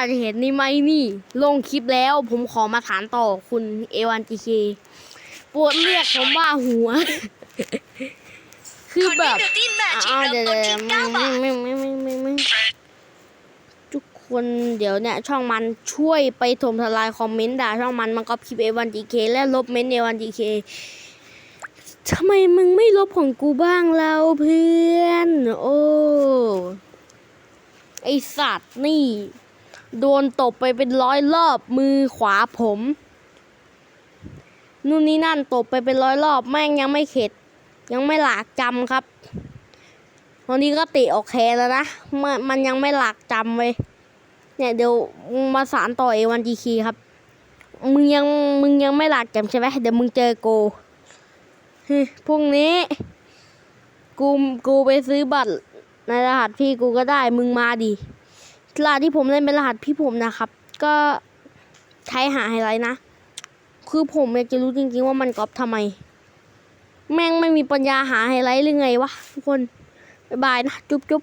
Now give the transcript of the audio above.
าจะเห็นนี่ไหมนี่ ลงคลิปแล้วผมขอมาถามต่อคุณเอวันจีเคปวดเรียกผมว่าหัว คือแบบบิวตี้แมจิกอ้าวเริ่มเดี๋ยวต้นเดี๋ยวที่9บาทไม่ไม่ไม่ไม่ไม่ทุกคนเดี๋ยวเนี่ย ช่องมันช่วยไปถมทลายคอมเมนต์ด่าช่องมันมันก็พิมพ์เอวันจีเคและลบเมนต์เอวันจีเคทำไมมึงไม่ลบของกูบ้างเราเพื่อน โอ้ ไอสัตว์นี่ โดนตบไปเป็นร้อยรอบ มือขวาผม นู่นนี่นั่นตบไปเป็นร้อยรอบ แม่งยังไม่เข็ด ยังไม่หลากจำครับวันนี้ก็ติออกแคแล้วนะมันมันยังไม่หลากจำเว้ยเนี่ยเดี๋ยวมาสารต่อเอวันจีคีครับ มึงยังมึงยังไม่หลากจำใช่ไหมเดี๋ยวมึงเจอกูเฮ้ยพรุ่งนี้กูกูไปซื้อบัตรในรหัสพี่กูก็ได้มึงมาดิ รหัสที่ผมเล่นเป็นรหัสพี่ผมนะครับ ก็ใช้หาไฮไลท์นะ คือผมอยากจะรู้จริงๆว่ามันก๊อปทำไม แม่งไม่มีปัญญาหาไฮไลท์หรือไงวะทุกคน บ๊ายบายนะ จุ๊บจุ๊บ